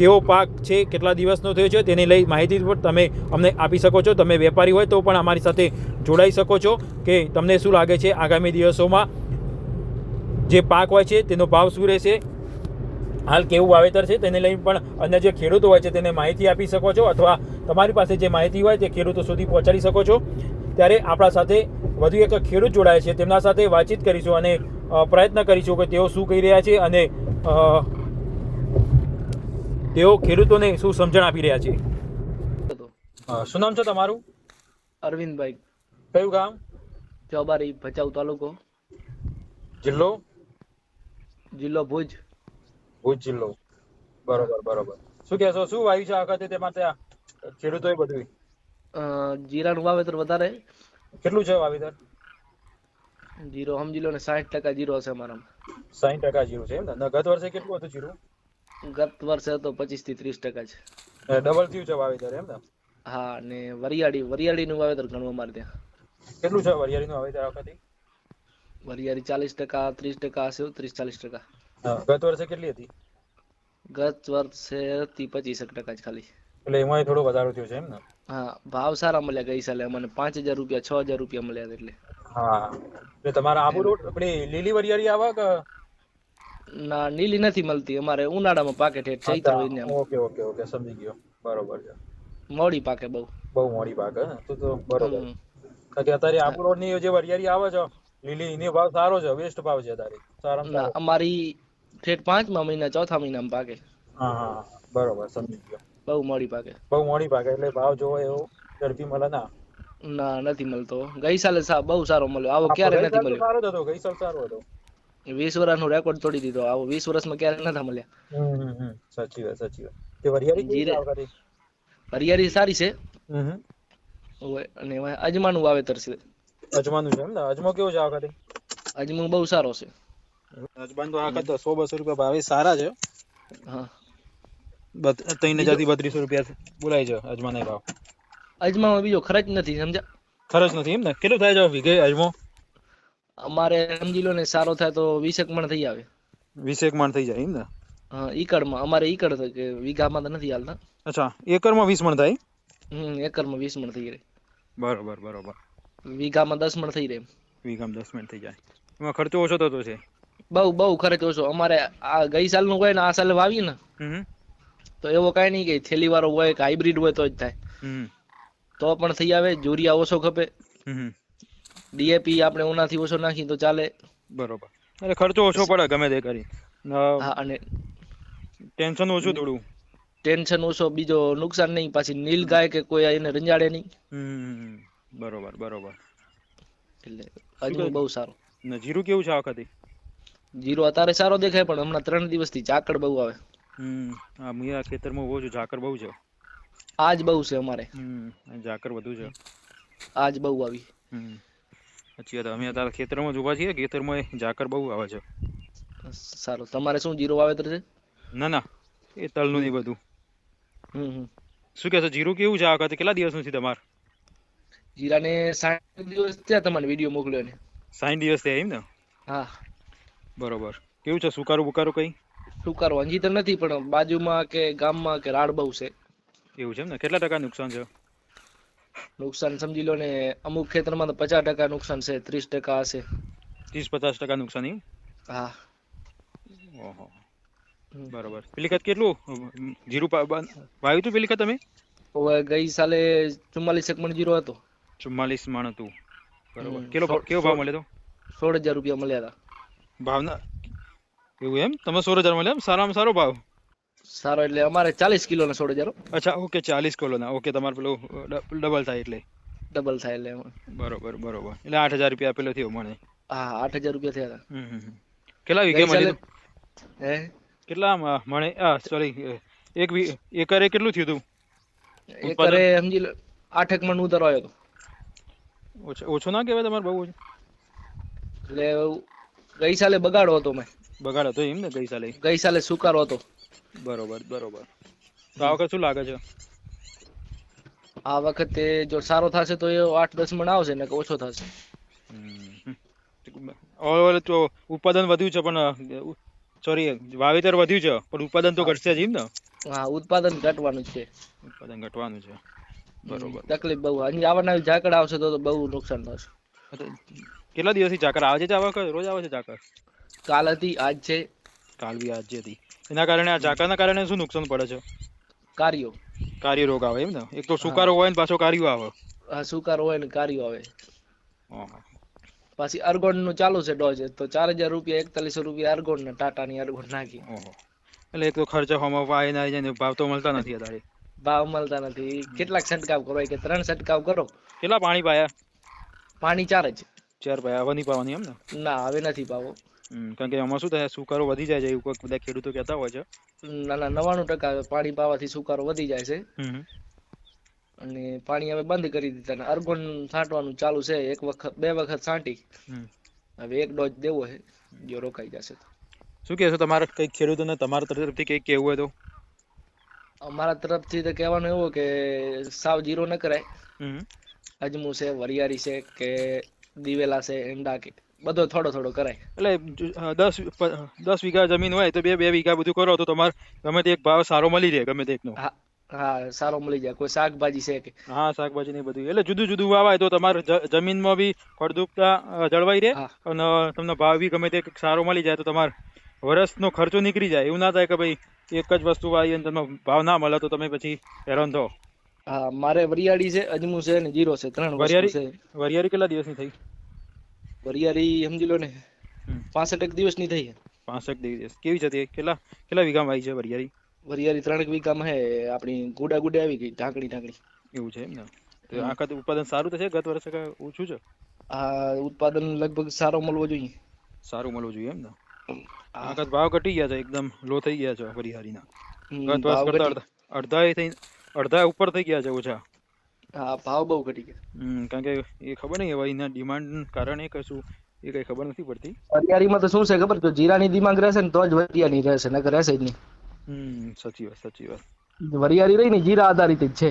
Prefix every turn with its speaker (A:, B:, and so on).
A: કેવો પાક છે, કેટલા દિવસનો થયો છે, તેને લઈ માહિતી પણ તમે અમને આપી શકો છો. તમે વેપારી હોય તો પણ અમારી સાથે જોડાઈ શકો છો કે તમને શું લાગે છે આગામી દિવસોમાં. જે પાક હોય છે, તેનો ભાવ શું રહેશે? હાલ કેવું વાવેતર છે, તેને લઈને પણ અન્ય જે ખેડૂતો હોય છે, તેને માહિતી આપી શકો છો અથવા તમારી પાસે જે માહિતી હોય તે ખેડૂતો સુધી પહોંચાડી શકો છો. ત્યારે આપણા સાથે વધુ એક ખેડૂત જોડાય છે, તેમના સાથે વાતચીત કરીશું અને પ્રયત્ન કરીશું કે તેઓ શું કહી રહ્યા છે અને તેઓ ખેડૂતોને શું સમજણ આપી રહ્યા છે? શું નામ છે તમારું?
B: અરવિંદભાઈ.
A: કયું ગામ?
B: ચોબારી ભચાઉ તાલુકો.
A: જિલ્લો?
B: જિલ્લો ભુજ.
A: ભુજ જિલ્લો. બરોબર બરોબર. શું કહેશો શું વાયુ છે આ વખતે તેમાં ત્યાં ખેડૂતોએ બધું
B: જીરાનું વાવેતર વધારે.
A: કેટલું છે વાવેતર?
B: જીરો સમજી લો ને સાઠ ટકા જીરો હશે અમારામાં.
A: સાઠ ટકા જીરો છે એમ ને? ગત વર્ષે કેટલું હતું જીરું?
B: ગત વર્ષે હતો પચીસથી ત્રીસ ટકા છે
A: ડબલ થયું છે વાવેતર એમ ને?
B: હા ને વરિયાળી વરિયાળીનું વાવેતર ઘણું અમારે ત્યાં.
A: કેટલું છે વરિયાળીનું વાવેતર આ વખતે
B: વરિયાળી ચાલીસ ટકા ત્રીસ ટકા હશે ત્રીસ ચાલીસ ટકા.
A: ગત વર્ષે કેટલી હતી?
B: ગત વર્ષે હતી પચીસ ટકા જ ખાલી.
A: એટલે એમાં થોડો વધારો થયો છે એમ ને?
B: હા ભાવ સારા મળ્યા ગઈ સાલે. અમને પાંચ હજાર રૂપિયા છ હજાર રૂપિયા મળ્યા એટલે.
A: હા એટલે તમારા આબુ રોડ આપણી લીલી વરિયાળી આવે કે
B: ના નીલી નથી મળતી અમારે. ઉનાળામાં પાકે ઠેઠ ચૈતર મહિને
A: ઓકે ઓકે ઓકે સમજી ગયો. બરોબર છે.
B: મોડી પાકે બહુ.
A: બહુ મોડી પાકે તો તો બરોબર. કે અત્યારે આપણો ની જે વરિયારી આવે છે લીલી એની ભાવ સારો છે વેસ્ટ ભાવ છે
B: તારી
A: સારા.
B: અમારી ઠેઠ પાંચમા મહિના ચોથા મહિનામાં પાકે.
A: હા હા. બરોબર સમજી ગયો.
B: બહુ મોડી પાકે.
A: બહુ મોડી પાકે એટલે ભાવ જોવો એવો ઝડપી મળે ના?
B: ના નથી મળતો. ગઈ સાલે બહુ સારો મળ્યો. આવો ક્યારે નથી મળ્યો?
A: સારો હતો ગઈ સાલ સારો હતો.
B: વીસ વર્ષ નો રેકોર્ડ તોડી દીધો. આવો વીસ વર્ષમાં ક્યારે નતા મળ્યા.
A: સાચી વાત સાચી વાત. તે વરિયાળી
B: સારી છે. અને એમાં અજમાનું વાવેતર છે.
A: અજમાનું છે એમ ને? અજમો કેવો છે આ વખતે
B: અજમો બહુ સારો છે.
A: અજમાન તો આ વખતે સો બસો રૂપિયા ભાવે સારા છે.
B: હા.
A: ત્રણ હજારથી બત્રીસો રૂપિયા બોલાય છે અજમાના ભાવ.
B: અજમામાં બીજો ખર્ચ નથી સમજ્યા?
A: ખર્ચ નથી એમ ને? કેટલું થાય છે વીઘે અજમો?
B: અમારે સમજી લો ને સારો થાય તો વીસેક મણ થઈ આવે.
A: વીસેક મણ થઈ જાય એમ ને?
B: હા ઈકડમાં. અમારે ઈકડ કે વીઘામાં તો નથી હાલતા.
A: અચ્છા એકરમાં વીસ મણ થાય?
B: હમ એકરમાં વીસ મણ થઈ રહે.
A: બરોબર બરોબર.
B: વીઘામાં દસ મણ થઈ રહે
A: વીઘામાં દસ મણ થઈ જાય. એમાં ખર્ચો ઓછો થતો છે.
B: બહુ બહુ ખર્ચ ઓછો. અમારે આ ગઈ સાલનું હોય ને આ સાલે વાવીએ ને તો એવો કઈ નહીં કે થેલી વાળો હોય કે હાઇબ્રિડ હોય તો જ થાય. તો પણ થઈ આવે યુરિયા ઓછો ખપે.
A: હમ.
B: ડીએપી આપણે ઉનાથી ઓછો નાખી તો ચાલે.
A: બરોબર. એટલે ખર્ચો ઓછો પડે ગમે તે કરી.
B: હા અને
A: ટેન્શન ઓછું થોડું.
B: ટેન્શન ઓછો બીજો નુકસાન નહીં. પાછી નીલ ગાય કે કોઈ એને રંજાડે નહીં.
A: બરોબર બરોબર.
B: એટલે અજમો બહુ સારો.
A: ને જીરું કેવું છે આ વખતે
B: જીરો અત્યારે સારો દેખાય પણ હમણાં ત્રણ દિવસથી ઝાકળ બહુ આવે.
A: હમ આ મિયા ખેતરમાં બહુ છે ઝાકર બહુ છે.
B: આજ બહુ છે અમારે.
A: હમ ઝાકળ વધુ છે.
B: આજ બહુ આવી.
A: હમ. સાચી વાત અમે અત્યારે ખેતરમાં જ ઊભા છીએ ખેતરમાં ઝાકર બહુ આવે છે.
B: સારું તમારે શું જીરો વાવેતર છે?
A: ના ના એ તલનું નહીં બધું.
B: હમ હમ.
A: શું કહેશો જીરું કેવું છે આ વખતે? કેટલા દિવસનું છે તમારે?
B: જીરાને સાઠ દિવસ થયા તમારે વીડિયો મોકલ્યો ને.
A: સાઠ દિવસ થયા એમ ને?
B: હા.
A: બરોબર. કેવું છે સુકારું બુકારું કઈ?
B: સુકારો હજી તો નથી પણ બાજુમાં કે ગામમાં કે રાડ બહુ છે.
A: એવું છે એમ ને? કેટલા ટકા નુકસાન છે?
B: નુકસાન સમજી લો ને અમુક ખેતરમાં તો પચાસ ટકા નુકસાન છે ત્રીસ ટકા હશે.
A: ત્રીસ પચાસ ટકા નુકસાન એમ
B: હા.
A: ઓહો. બરોબર. પેલી ખત કેટલું? જીરું વાવ્યું હતું પેલી ખત તમે?
B: ગઈ સાલે ચુમ્માલીસ એક મણ જીરો હતો.
A: ચુમ્માલીસ મણ હતું. બરોબર.
B: કેટલો
A: કેવો ભાવ મળ્યો હતો
B: સોળ હજાર રૂપિયા મળ્યા હતા.
A: ભાવના એવું એમ? તમે સોળ હજાર મળ્યા એમ? સારામાં સારો ભાવ?
B: સારો એટલે અમારે ચાલીસ કિલો ના સોળ હજાર
A: અચ્છા ઓકે ચાલીસ કિલોના. ઓકે તમારે પેલું ડબલ થાય એટલે.
B: ડબલ થાય એટલે
A: બરોબર બરોબર. એટલે આઠ હજાર રૂપિયા પેલો થયો મને.
B: હા આઠ હજાર રૂપિયા થયા હતા.
A: કેટલા વીઘે
B: મળી હે?
A: કેટલા મને આ સોરી એક વી એકરે કેટલું થયું તું?
B: એકરે સમજી લો આઠેક મણ ઉતારો આવ્યો હતો.
A: ઓછો ઓછો ના કહેવાય તમારે બહુ?
B: એટલે ગઈ સાલે બગાડો હતો મેં.
A: બગાડો હતો એમ ને ગઈ સાલે.
B: ગઈ સાલે સુકારો હતો.
A: બરોબર બરોબર. તો આ વખત શું લાગે છે?
B: આ વખતે જો સારો થશે તો એ આઠ દસ મણ આવશે ને ઓછો થશે.
A: ઓવરઓલ તો ઉત્પાદન વધ્યું છે પણ સોરી વાવેતર વધ્યું છે પણ ઉત્પાદન તો ઘટશે જ એમ ને?
B: હા ઉત્પાદન ઘટવાનું જ છે.
A: ઉત્પાદન ઘટવાનું છે. બરોબર.
B: તકલીફ બહુ અહીં આવવાના ઝાકળ આવશે તો તો બહુ નુકસાન થશે.
A: કેટલા દિવસથી ઝાકળ આવે છે આ વખત? રોજ આવે છે ઝાકળ?
B: કાલ હતી આજ છે.
A: કાલ બી આજ હતી. એના કારણે આ ચાકરના કારણે શું નુકસાન પડે છે?
B: કાર્યો.
A: કાર્ય રોગ આવે એમ ને? એક તો સુકારો હોય ને પાછો કાર્યો આવે.
B: આ સુકારો હોય ને કાર્યો આવે. પાછી અર્ગોનનું ચાલુ છે ડોઝ તો ચાર હજાર રૂપિયા એકતાલીસો રૂપિયા અર્ગોન ને ટાટા ની અર્ગોન નાખી.
A: એટલે એક તો ખર્ચો હોમાં પાય ના જાય ભાવ તો મળતા નથી અત્યારે.
B: ભાવ મળતા નથી. કેટલાક છંટકાવ કરો કે ત્રણ છંટકાવ કરો.
A: કેટલા પાણી પાયા?
B: પાણી ચાર જ.
A: ચાર પાયા. હવે નહીં પાવાની એમ ને?
B: ના હવે નથી પાવો.
A: કારણ કે આમાં શું થાય સુકારો વધી જાય છે એવું કોઈ બધા ખેડૂતો કહેતા હોય છે.
B: ના ના નવાણું ટકા પાણી પાવાથી સુકારો વધી જાય છે. અને પાણી હવે બંધ કરી દીધા ને અર્ગોન છાંટવાનું ચાલુ છે એક વખત બે વખત છાંટી. હવે એક ડોઝ દેવો છે જો રોકાઈ જશે તો.
A: શું કહેશો તમારે કઈ ખેડૂતોને તમારા તરફથી કઈ કહેવું હોય તો?
B: અમારા તરફથી તો કહેવાનું એવું કે સાવ જીરો ન કરાય. અજમુ છે વરિયાળી છે કે દિવેલા છે એંડા કે બધો થોડો થોડો કરાય.
A: એટલે દસ દસ વીઘા જમીન હોય તો બે બે વીઘા બધું કરો તો તમારે ગમે તે એક ભાવ સારો મળી જાય ગમે તે એકનો.
B: હા સારો મળી જાય. કોઈ શાકભાજી છે કે?
A: હા શાકભાજી ને બધું. એટલે જુદું જુદું વાવાય તો તમારે જમીનમાં બી ફળદ્રુપતા જળવાઈ રહે અને તમને ભાવ બી ગમે તે સારો મળી જાય તો તમારે વર્ષનો ખર્ચો નીકળી જાય. એવું ના થાય કે ભાઈ એક જ વસ્તુ વાવી અને તમને ભાવ ના મળે તો તમે પછી હેરાન થો
B: હા મારે વરિયાળી છે અજમું છે ને જીરો છે. ત્રણ
A: વરિયાળી?
B: છે.
A: વરિયાળી કેટલા દિવસની થઈ?
B: વરિયાળી સમજી લો ને. પાસઠ એક દિવસની થઈ
A: પાસઠ દિવસ. કેવી જતી તે? કેટલા કેટલા વીઘામાં આવી છે વરિયારી
B: વરિયાળી ત્રણેક વીઘામાં હે આપણી ગુડા ગુડા આવી ગઈ ઢાંકણી ઢાંકણી.
A: એવું છે એમ ને? તો
B: હમ.
A: ઉત્પાદન સારું થશે? ગત વર્ષે કે ઓછું છે?
B: આ ઉત્પાદન લગભગ સારો મળવો જોઈએ.
A: સારું મળવું જોઈએ એમ ને? આખા ભાવ ઘટી ગયા છે એકદમ લો થઈ ગયા છે વરિયાળીના
B: ના
A: ગત વર્ષ કરતા અડધા અડધા અડધા ઉપર થઈ ગયા છે ઓછા.
B: હા ભાવ બહુ ઘટી ગયા.
A: કારણ કે એ ખબર નહીં હવે એના ડિમાન્ડ કારણે કશું એ કઈ ખબર નથી પડતી.
B: વરિયાળીમાં તો શું છે ખબર? તો જીરાની દિમાગ રહેશે ને તો જ વરિયાળી રહેશે નકર રહેશે જ નહીં.
A: હમ સાચી વાત સાચી વાત.
B: વરિયાળી રહી ને જીરા આધારિત જ છે.